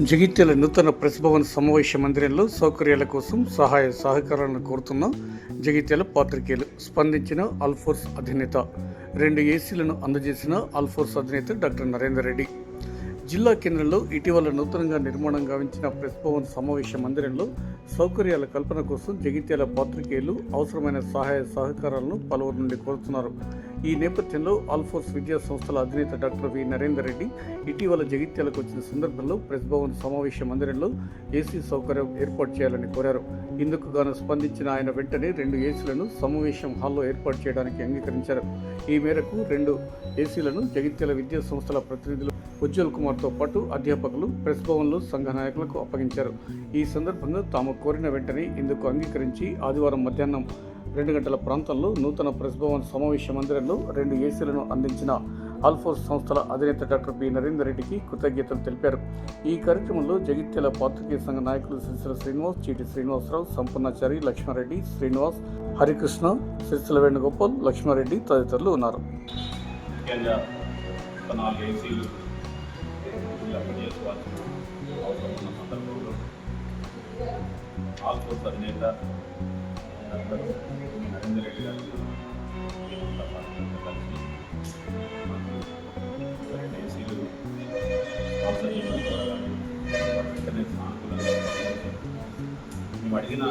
జగిత్యాల నూతన ప్రతిభవన సమావేశ మందిరంలో సౌకర్యాల కోసం సహాయ సహకారాలను కోరుతున్న జగిత్యాల పాత్రికేయులు స్పందించిన అల్ఫోర్స్ అధినేత. రెండు ఏసీలను అందజేసిన అల్ఫోర్స్ అధినేత డాక్టర్ నరేందర్ రెడ్డి. జిల్లా కేంద్రంలో ఇటీవల నూతనంగా నిర్మాణం గావించిన ప్రెస్ భవన్ సమావేశ మందిరంలో సౌకర్యాల కల్పన కోసం జగిత్యాల పాత్రికేయులు అవసరమైన సహాయ సహకారాలను పలువురు నుండి కోరుతున్నారు. ఈ నేపథ్యంలో ఆల్ఫోర్స్ విద్యా సంస్థల అధినేత డాక్టర్ వి నరేందర్ రెడ్డి ఇటీవల జగిత్యాలకు వచ్చిన సందర్భంలో ప్రెస్ భవన్ సమావేశ మందిరంలో ఏసీ సౌకర్యం ఏర్పాటు చేయాలని కోరారు. ఇందుకు గాను స్పందించిన ఆయన వెంటనే రెండు ఏసీలను సమావేశం హాల్లో ఏర్పాటు చేయడానికి అంగీకరించారు. ఈ మేరకు రెండు ఏసీలను జగిత్యాల విద్యా సంస్థల ప్రతినిధులు ఉజ్వల్ కుమార్తో పాటు అధ్యాపకులు ప్రెస్ భవన్లో సంఘ నాయకులకు అప్పగించారు. ఈ సందర్భంగా తాము కోరిన వెంటనే ఇందుకు అంగీకరించి ఆదివారం మధ్యాహ్నం రెండు గంటల ప్రాంతంలో నూతన ప్రెస్ భవన్ సమావేశ మందిరంలో రెండు ఏసీలను అందించిన ఆల్ఫోర్స్ సంస్థల అధినేత డాక్టర్ బి నరేందర్ రెడ్డికి కృతజ్ఞతలు తెలిపారు. ఈ కార్యక్రమంలో జగిత్యాల పాత్రికేయ సంఘ నాయకులు సిరిసిల శ్రీనివాస్ చీటి శ్రీనివాసరావు సంపన్నాచారి లక్ష్మారెడ్డి శ్రీనివాస్ హరికృష్ణ సిరిసిల వేణుగోపాల్ లక్ష్మారెడ్డి తదితరులు ఉన్నారు. ముఖ్యంగా ఒక నాలుగు చేసుకోవాల్సిన అవసరం ఉన్న సందర్భంలో ఆల్ఫోర్స్ అధినేత నరేందర్ రెడ్డి గారు కలిసి రెండు ఏసీలు వెంటనే సానుకూలంగా మేము అడిగిన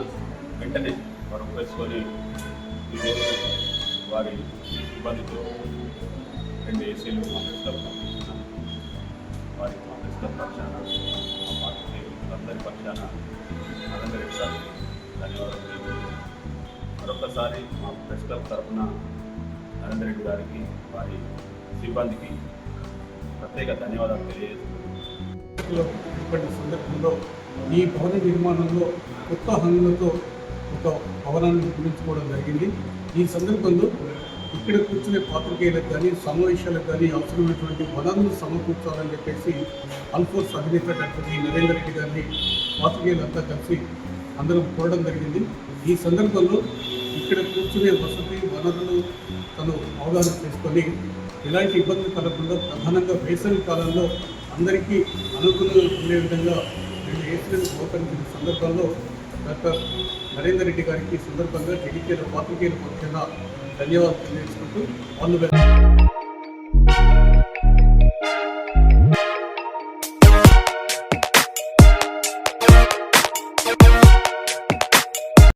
వెంటనే వారు ఒప్పేసుకొని వారి ఇబ్బందితో రెండు ఏసీలు మా వారి పంపించిన పక్షాన మా పార్టీ పక్షాన పక్షాన నరేంద్ర రెడ్డి ధన్యవాదాలు తెలియజేస్తున్నాను మరొకసారి మా ప్రెస్ క్లబ్ తరఫున నరేంద్ర రెడ్డి గారికి వారి సిబ్బందికి ప్రత్యేక ధన్యవాదాలు తెలియజేస్తున్నాను. ఇప్పటి సందర్భంలో ఈ భవన నిర్మాణంలో కొత్త హంగులతో ఒక భవనాన్ని నిర్మించుకోవడం జరిగింది. ఈ సందర్భంలో ఇక్కడ కూర్చునే పాత్రికేయులకు కానీ సమావేశాలకు కానీ అవసరమైనటువంటి వనరులు సమకూర్చాలని చెప్పేసి అల్ఫోర్స్ అధినేత డాక్టర్ నరేందర్ రెడ్డి గారిని పాత్రికేయులంతా కలిసి అందరం కోరడం జరిగింది. ఈ సందర్భంలో ఇక్కడ కూర్చునే వసతి వనరులు తను అవగాహన చేసుకొని ఎలాంటి ఇబ్బందులు కలగకుండా ప్రధానంగా వేసవి కాలంలో అందరికీ అనుకూలంగా ఉండే విధంగా రెండు ఏసీలను సహకరించిన సందర్భంలో డాక్టర్ నరేందర్ రెడ్డి గారికి సందర్భంగా జగిత్యాల పాత్రికేయుల పక్షాన ధన్యవాదాలు తెలియజేసుకుంటూ బెస్ట్